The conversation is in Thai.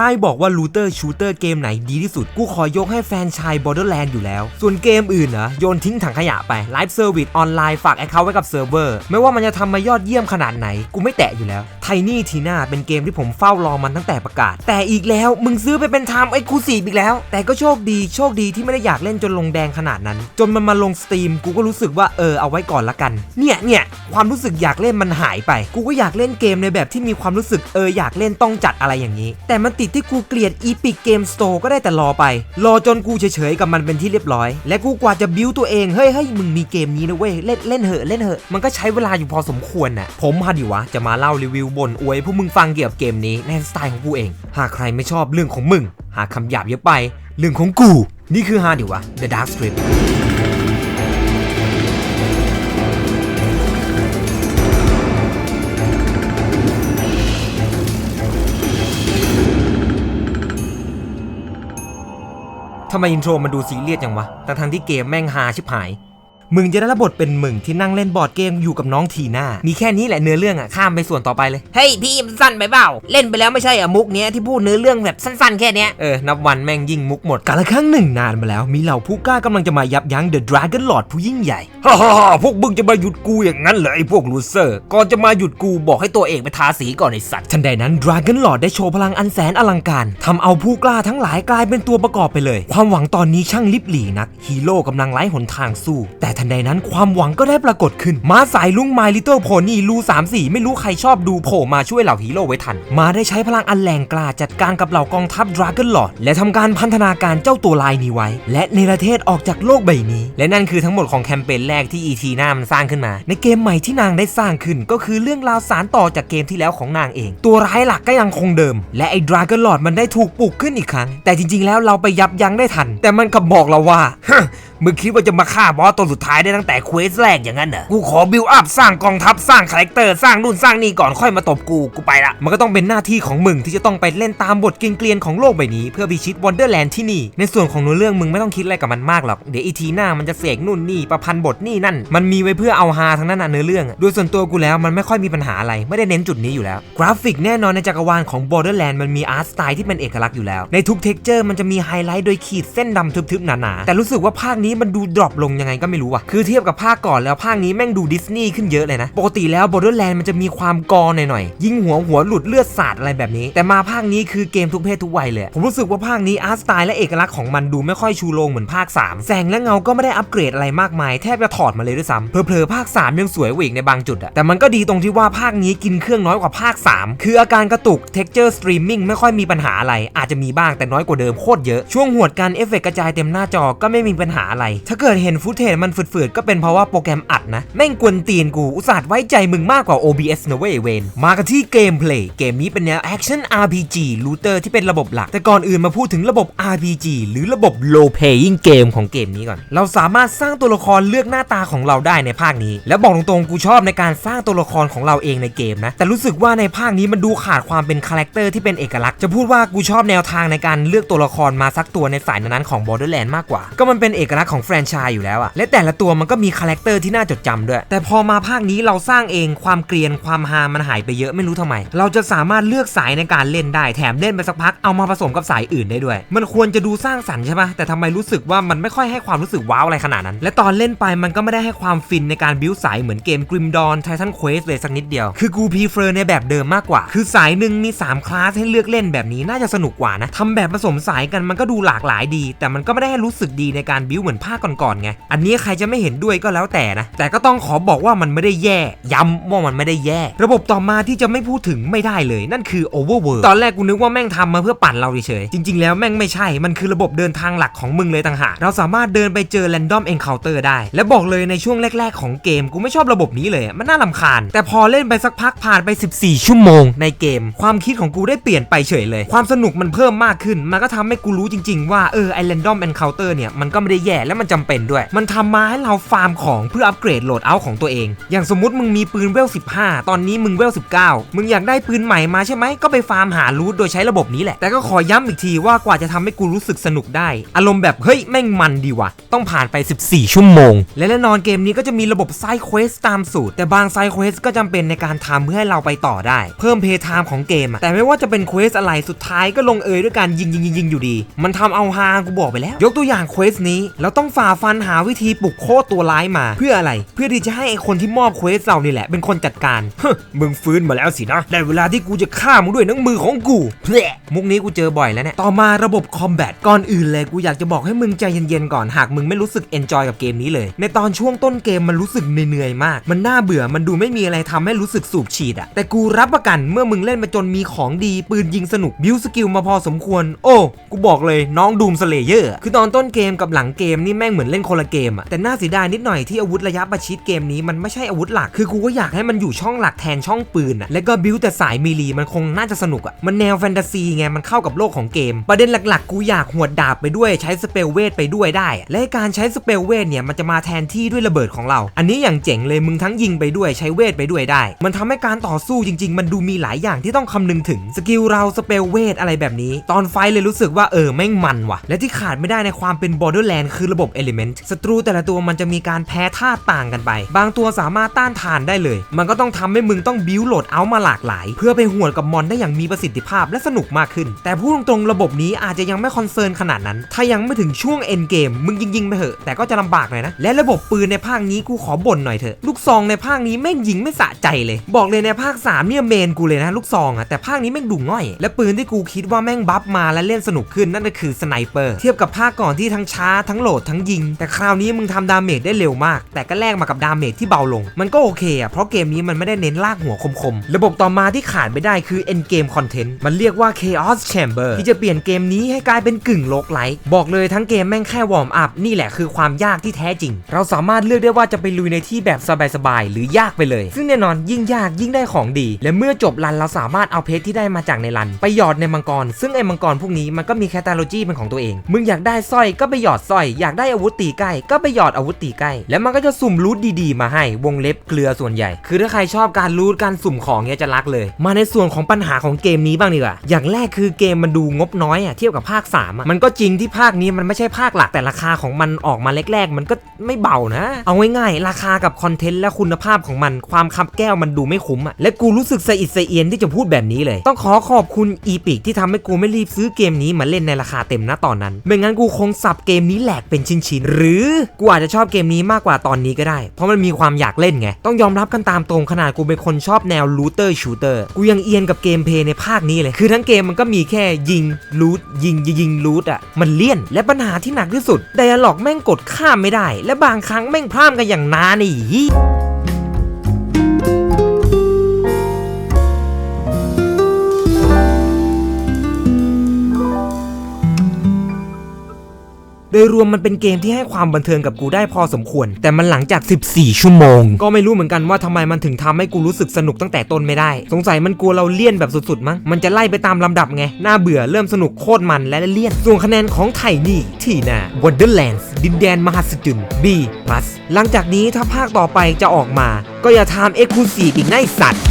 ถ้าให้บอกว่าลูเตอร์ชูเตอร์เกมไหนดีที่สุด กูขอยกให้แฟนชาย Borderland อยู่แล้ว ส่วนเกมอื่นนะโยนทิ้งถังขยะไปไลฟ์เซอร์วิสออนไลน์ฝากแอคเคาท์ไว้กับเซิร์ฟเวอร์ไม่ว่ามันจะทำมายอดเยี่ยมขนาดไหน กูไม่แตะอยู่แล้วไทนี่ทีน่าเป็นเกมที่ผมเฝ้ารอมันตั้งแต่ประกาศ แต่อีกแล้วมึงซื้อไปเป็นไทม์ไอ้คูสีอีกแล้ว แต่ก็โชคดีโชคดีที่ไม่ได้อยากเล่นจนลงแดงขนาดนั้น จนมันมาลงสตรีมกูก็รู้สึกว่าเออเอาไว้ก่อนละกัน เนี่ยเนี่ยความรู้สึกอยากเล่นมันหายไป กูก็อยากเล่นเกมในแบบที่มีความรู้สึกเอออยากเล่นต้องจัดอะไรอย่างนี้ แต่มันติดที่กูเกลียด Epic Game Store ก็ได้แต่รอไป รอจนกูเฉยๆกับมันเป็นที่เรียบร้อย และกูกว่าจะบิวตัวเอง เฮ้ยเฮ้ยมึงมีเกมนี้นะเว้ย เล่นเล่นเหอะเล่นเหอะ มันก็ใช้เวลาอยู่พอสมควรน่ะ ผมฮะดิวะ จะมาเล่ารีวิวบนอวยพวกมึงฟังเกี่ยวกับเกมนี้ในสไตล์ของกูเอง หากใครไม่ชอบเรื่องของมึง หากคำหยาบเยอะไป เรื่องของกู นี่คือฮาดิวะ The Dark Strip ทำไมอินโทรมันดูซีเรียสจังวะทั้งทงที่เกมแม่งฮาชิบหาย มึงจะได้รับบทเป็นมึงที่นั่งเล่นบอร์ดเกมอยู่กับน้องทีน่า มีแค่นี้แหละเนื้อเรื่องอะข้ามไปส่วนต่อไปเลย เฮ้ยพี่มันสั้นไปเปล่า เล่นไปแล้วไม่ใช่เหรอะมุกเนี้ยที่พูดเนื้อเรื่องแบบสั้นๆ แค่เนี้ย เออ นับวันแม่งยิ่งมุกหมดกาละครั้งหนึ่งนานมาแล้ว มีเหล่าผู้กล้ากำลังจะมายับยั้ง The Dragon Lord ผู้ยิ่งใหญ่ ฮ่าฮ่าฮ่าพวกมึงจะมาหยุดกูอย่างนั้นเหรอไอ้พวกลูเซอร์ ก่อนจะมาหยุดกูบอกให้ตัวเองไปทาสีก่อนไอ้สัตว์ ทันใดนั้น Dragon Lord ได้โชว์พลังอันแสนอลังการทำเอาผู้กล้าทั้งหลายกลายเป็นตัวประกอบไปเลย ความหวังตอนนี้ช่างลิบหลีนักฮีโร่กำลังไร้หนทางสู้แต่ทันใดนั้นความหวังก็ได้ปรากฏขึ้นม้าสายลุง My Little Pony ลู3 4ไม่รู้ใครชอบดูโผล่มาช่วยเหล่าฮีโร่ไว้ทัน มาได้ใช้พลังอันแรงกล้าจัดการกับเหล่ากองทัพ Dragon Lord และทำการพันธนาการเจ้าตัวลายนี้ไว้ และในประเทศออกจากโลกใบนี้ และนั่นคือทั้งหมดของแคมเปญแรกที่ ET หน้ามันสร้างขึ้นมา ในเกมใหม่ที่นางได้สร้างขึ้น ก็คือเรื่องราวสารต่อจากเกมที่แล้วของนางเอง ตัวร้ายหลักก็ยังคงเดิม และไอ้ Dragon Lord มันได้ถูกปลุกขึ้นอีกครั้ง แต่จริง ๆ แล้วเราไปยับยั้งได้ทัน แต่มันกลับบอกเราว่ามึงคิดว่าจะมาฆ่าบอสตัวสุดท้ายได้ตั้งแต่เควสแรกอย่างนั้นเหรอ กูขอบิวอัพสร้างกองทัพสร้างคาแรคเตอร์สร้างนู่นสร้างนี่ก่อนค่อยมาตบกู กูไปละ มันก็ต้องเป็นหน้าที่ของมึงที่จะต้องไปเล่นตามบทเกลียนของโลกใบนี้ เพื่อพิชิตวอนเดอร์แลนด์ที่นี่ ในส่วนของเนื้อเรื่องมึงไม่ต้องคิดอะไรกับมันมากหรอก เดี๋ยวอีทีหน้ามันจะเสกนู่นนี่ประพันธ์บทนี่นั่น มันมีไว้เพื่อเอาฮาทั้งนั้นน่ะเนื้อเรื่อง โดยส่วนตัวกูแล้วมันไม่ค่อยมีปัญหาอะไร ไม่ได้เน้นจุดนี้อยู่แล้ว กราฟิกแน่นอนในจักรวาลของ Borderland มันมีอาร์ตสไตล์ที่เป็นเอกลักษณ์อยู่แล้ว ในทุกเท็กเจอร์มันจะมีไฮไลท์โดยขีดเส้นดำทึบๆหนาๆแต่รู้สึกว่าภาคนี้มันดูดรอปลงยังไงก็ไม่รู้อะคือเทียบกับภาคก่อนแล้วภาคนี้แม่งดูดิสนีย์ขึ้นเยอะเลยนะ ปกติแล้ว Borderland มันจะมีความกอหน่อยๆยิงหัวหัวหลุดเลือดสาดอะไรแบบนี้ แต่มาภาคนี้คือเกมทุกเพศทุกวัยเลย ผมรู้สึกว่าภาคนี้อาร์ตสไตล์และเอกลักษณ์ของมันดูไม่ค่อยชูโรงเหมือนภาค 3 แสงและเงาก็ไม่ได้อัปเกรดอะไรมากมายแทบจะถอดมาเลยด้วยซ้ำเผลอๆภาค 3 ยังสวยกว่าอีกในบางจุดอะแต่มันก็ดีตรงที่ว่าภาคนี้กินเครื่องน้อยกว่าภาค 3 คืออาการกระตุก texture streaming ไม่ค่อยมีปัญหาอะไรอาจจะมีบ้างแต่น้อยกว่าเดิมโคตรเยอะช่วงหวดการเอฟเฟกกระจายเต็มหน้าจอก็ไม่มีปัญหาอะไร ถ้าเกิดเห็นฟุตเทจมันฝืดๆ ก็เป็นเพราะว่าโปรแกรมอัดนะ แม่งกวนตีนกู อุตส่าห์ไว้ใจมึงมากกว่า OBS นะเว้ยเวนมากันที่เกมเพลย์เกมนี้เป็นแนว Action RPG Looter ที่เป็นระบบหลัก แต่ก่อนอื่นมาพูดถึงระบบ RPG หรือระบบ Low Playing Game ของเกมนี้ก่อน เราสามารถสร้างตัวละครเลือกหน้าตาของเราได้ในภาคนี้ แล้วบอกตรงๆกูชอบในการสร้างตัวละครของเราเองในเกมนะ แต่รู้สึกว่าในภาคนี้มันดูขาดความเป็นคาแรคเตอร์ที่เป็นเอกลักษณ์ จะพูดว่ากูชอบแนวทางในการเลือกตัวละครมาสักตัวในสายนั้นๆของ Borderland มากกว่า ก็มันเป็นเอกลักษณ์ของแฟรนไชส์อยู่แล้วอะและแต่ละตัวมันก็มีคาแรคเตอร์ที่น่าจดจำด้วย แต่พอมาภาคนี้เราสร้างเองความเกรียนความฮามันหายไปเยอะไม่รู้ทำไม เราจะสามารถเลือกสายในการเล่นได้แถมเล่นไปสักพักเอามาผสมกับสายอื่นได้ด้วย มันควรจะดูสร้างสรรค์ใช่ปะแต่ทำไมรู้สึกว่ามันไม่ค่อยให้ความรู้สึกว้าวอะไรขนาดนั้น และตอนเล่นไปมันก็ไม่ได้ให้ความฟินในการบิวสายเหมือนเกม Grim Dawn Titan Quest เลยสักนิดเดียว คือกูพีเฟอร์ในแบบเดิมมากกว่า คือสายหนึ่งมี 3 คลาสให้เลือกเล่นแบบนี้น่าจะสนุกกว่านะทำแบบผสมสายกันมันก็ดูหลากหลายดี แต่มันก็ไม่ได้ให้รู้สึกดีในการบิวเหมือนภาคก่อนๆไง อันนี้ใครจะไม่เห็นด้วยก็แล้วแต่นะ แต่ก็ต้องขอบอกว่ามันไม่ได้แย่ ย้ำว่ามันไม่ได้แย่ ระบบต่อมาที่จะไม่พูดถึงไม่ได้เลย นั่นคือ Overworld ตอนแรกกูนึกว่าแม่งทำมาเพื่อปั่นเราเฉยๆจริง ๆ แล้วแม่งไม่ใช่ มันคือระบบเดินทางหลักของมึงเลยต่างหาก เราสามารถเดินไปเจอ Random Encounter ได้ และบอกเลยในช่วงแรก ๆ ของเกมกูไม่ชอบระบบนี้เลย มันน่าลำคาญ แต่พอเล่นไปสักพักผ่านไป 14 ชั่วโมงในเกม ความคิดของกูได้เปลี่ยนไปเฉยเลย ความสนุกมันเพิ่มมากขึ้น มันก็ทำให้กูรู้จริง ๆ ว่าเออไอ Random Encounter เนี่ยมันก็ไม่ได้แย่และมันจำเป็นด้วย มันทำมาให้เราฟาร์มของเพื่ออัปเกรดโหลดเอาท์ของตัวเอง อย่างสมมติมึงมีปืนเวล 15 ตอนนี้มึงเวล 19 มึงอยากได้ปืนใหม่มาใช่ไหมก็ไปฟาร์มหารูทโดยใช้ระบบนี้แหละ แต่ก็ขอย้ำอีกทีว่ากว่าจะทำให้กูรู้สึกสนุกได้ อารมณ์แบบเฮ้ยแม่งมันดีว่ะ ต้องผ่านไป 14 ชั่วโมง และแน่นอนเกมนี้ก็จะมีระบบไซด์เควสตามสูตร แต่บางไซด์เควสก็จำเป็นในการทำเพื่อให้เราไปต่อได้ เพิ่มเพย์ไทม์ของเกมแต่ไม่ว่าจะเป็นเควสอะไรสุดท้ายก็ลงเอยด้วยการยิงยิงยิงยิงอยู่ดี มันทำเอาฮากูบอกไปแล้ว ยกตัวอย่างเควสนี้เราต้องฝ่าฟันหาวิธีปลุกโคตัวร้ายมา เพื่ออะไร เพื่อที่จะให้ไอคนที่มอบเควสเรานี่แหละ เป็นคนจัดการเฮ้มึงฟื้นมาแล้วสินะได้เวลาที่กูจะฆ่ามึงด้วยน้ำมือของกูเพลมุกนี้กูเจอบ่อยแล้วเนี่ยต่อมาระบบคอมแบทก่อนอื่นเลยกูอยากจะบอกให้มึงใจเย็นๆก่อนหากมึงไม่รู้สึกเอนจอยกับเกมนี้เลย ในตอนช่วงต้นเกมมันรู้สึกเหนื่อยๆมาก มันน่าเบื่อมันดูไม่มีอะไรทำให้รู้สึกสูบฉีดอะแต่กูรับประกันเมื่อมึงเล่นมาจนมีของดี ปืนยิงสนุกบิวสกิลมาพอสมควร โอ้กูบอกเลยน้องดูมสเลเยอร์คือตอนต้นเกมกับหลังเกมนี่แม่งเหมือนเล่นคนละเกมอะแต่น่าเสียดายนิดหน่อยที่อาวุธระยะประชิดเกมนี้มันไม่ใช่อาวุธหลัก คือกูก็อยากให้มันอยู่ช่องหลักแทนช่องปืนอะและก็บิวแต่สายมีลีมันคงน่าจะสนุกอะมันแนวแฟนตาซีไงมันเข้ากับโลกของเกม ประเด็นหลักๆ กูอยากหวดดาบไปด้วยใช้สเปลเวทไปด้วยได้ และการใช้สเปลเวทเนี่ยมันจะมาแทนที่ด้วยระเบิดของเรา อันนี้อย่างเจ๋งเลยมึงทั้งยิงไปด้วยใช้เวทไปด้วยได้ มันทำให้การต่อสู้จริง ๆ มันดูมีหลายอย่างที่ต้องคำนึงถึงสกิลเราสเปลเวทอะไรแบบนี้ ตอนไฟเลยรู้สึกว่าเออแม่งมันว่ะ และที่ขาดไม่ได้ในความเป็น Borderland คือระบบ Element ศัตรูแต่ละตัวมันจะมีการแพ้ธาตุต่างกันไป บางตัวสามารถต้านทานได้เลย มันก็ต้องทำให้มึงต้องบิวโหลดเอามาหลากหลาย เพื่อไปหวดกับมอนได้อย่างมีประสิทธิภาพและสนุกมากขึ้น แต่พูดตรงๆระบบนี้อาจจะยังไม่คอนเซิร์นขนาดนั้น ถ้ายังไม่ถึงช่วงเอ็นเกมมึงยิงๆไปเถอะ แต่ก็จะลำบากหน่อยนะ และระบบปืนในภาคนี้กูขอบ่นหน่อยเถอะ ลูกซองในภาคนี้แม่งยิงไม่สะใจเลย บอกเลยในภาค 3 เนี่ยเมนกูเลยนะลูกซองอะแต่ภาคนี้แม่งดูง่อย และปืนที่กูคิดว่าแม่งบัฟมาและเล่นสนุกขึ้นนั่นก็คือสไนเปอร์ เทียบกับภาคก่อนที่ทั้งช้าทั้งโหลดทั้งยิง แต่คราวนี้มึงทำดาเมจได้เร็วมาก แต่ก็แลกมากับดาเมจที่เบาลง มันก็โอเคอะเพราะเกมนี้มันไม่ได้เน้นลากหัวคมๆ ระบบต่อมาที่ขาดไม่ได้คือ end game content มันเรียกว่า chaos chamber ที่จะเปลี่ยนเกมนี้ให้กลายเป็นกึ่งโลกไลท์บอกเลยทั้งเกมแม่งแค่วอร์มอัพนี่แหละคือความยากที่แท้จริง เราสามารถเลือกได้ว่าจะไปลุยในที่แบบสบายๆหรือยากไปเลย ซึ่งแน่นอนยิ่งยากยิ่งได้ของดี และเมื่อจบรันเราสามารถเอาเพชรที่ได้มาจากในรัน ไปหยอดในมังกร ซึ่งไอ้มังกรพวกนี้มันก็มีแคตตาโลจีเป็นของตัวเอง มึงอยากได้สร้อยก็ไปหยอดสร้อยอยากได้อาวุธตีใกล้ ก็ไปหยอดอาวุธตีใกล้ แล้วมันก็จะสุ่มรูทดีๆ มาให้วงเล็บเกลือส่วนใหญ่ คือถ้าใครชอบการรูทการสุ่มของเนี่ยจะรักเลย มาในส่วนของปัญหาของเกมนี้บ้างดีกว่า อย่างแรกคือเกมมันดูงบน้อยอะเทียบกับภาค3อะมันก็จริงที่ภาคนี้มันไม่ใช่ภาคหลักแต่ราคาของมันออกมาแรกๆ มันก็ไม่เบานะ เอาง่ายๆราคากับคอนเทนต์และคุณภาพของมัน ความคับแก้วมันดูไม่คุ้มอะและกูรู้สึกสะอิดสะเอียนที่จะพูดแบบนี้เลย ต้องขอขอบคุณอีพิกที่ทำให้กูไม่รีบซื้อเกมนี้มาเล่นในราคาเต็มนะตอนนั้นไม่งั้นกูคงสับเกมนี้แหลกเป็นชิ้นๆ หรือกูอาจจะชอบเกมนี้มากกว่าตอนนี้ก็ได้ เพราะมันมีความอยากเล่นไง ต้องยอมรับกันตามตรงขนาดกูเป็นคนชอบแนวลูเตอร์ชูเตอร์กูยังเอียนกับเกมเพย์ในภาคนี้เลย คือทั้งเกมมันก็มีแค่ยิงลูทยิงยิงยิงลูทอะ มันเลี่ยนและปัญหาที่หนักที่สุดไดอะล็อกแม่งกดข้ามไม่ได้ และบางครั้งแม่งพร่ำกันอย่างนาน ยรวมมันเป็นเกมที่ให้ความบันเทิงกับกูได้พอสมควร แต่มันหลังจาก 14 ชั่วโมง ก็ไม่รู้เหมือนกันว่าทำไมมันถึงทำให้กูรู้สึกสนุกตั้งแต่ต้นไม่ได้ สงสัยมันกลัวเราเลี่ยนแบบสุดๆมั้งมันจะไล่ไปตามลำดับไงน่าเบื่อเริ่มสนุกโคตรมันและเลี่ยนส่วนคะแนนของไทยนี่ที่นา Wonderlands ดินแดนมหัศจรรย์ B+ หลังจากนี้ถ้าภาคต่อไปจะออกมา ก็อย่าทำเอ็กซ์คลูซีฟอีกนะไอสัตว์